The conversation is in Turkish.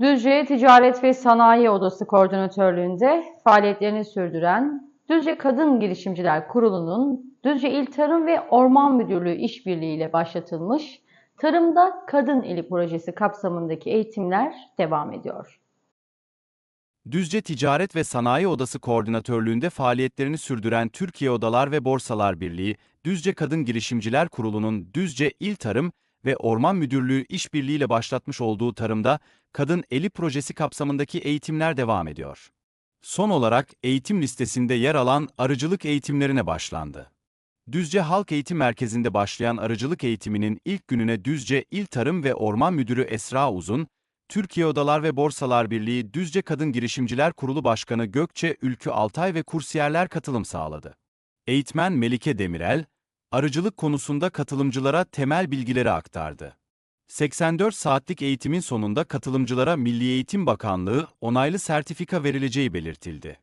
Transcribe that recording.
Düzce Ticaret ve Sanayi Odası Koordinatörlüğünde faaliyetlerini sürdüren Düzce Kadın Girişimciler Kurulu'nun Düzce İl Tarım ve Orman Müdürlüğü işbirliğiyle başlatılmış Tarımda Kadın Eli projesi kapsamındaki eğitimler devam ediyor. Düzce Ticaret ve Sanayi Odası Koordinatörlüğünde faaliyetlerini sürdüren Türkiye Odalar ve Borsalar Birliği, Düzce Kadın Girişimciler Kurulu'nun Düzce İl Tarım ve Orman Müdürlüğü işbirliğiyle başlatmış olduğu tarımda Kadın Eli projesi kapsamındaki eğitimler devam ediyor. Son olarak eğitim listesinde yer alan arıcılık eğitimlerine başlandı. Düzce Halk Eğitim Merkezi'nde başlayan arıcılık eğitiminin ilk gününe Düzce İl Tarım ve Orman Müdürü Esra Uzun, Türkiye Odalar ve Borsalar Birliği Düzce Kadın Girişimciler Kurulu Başkanı Gökçe Ülkü Altay ve kursiyerler katılım sağladı. Eğitmen Melike Demirel, arıcılık konusunda katılımcılara temel bilgileri aktardı. 84 saatlik eğitimin sonunda katılımcılara Milli Eğitim Bakanlığı onaylı sertifika verileceği belirtildi.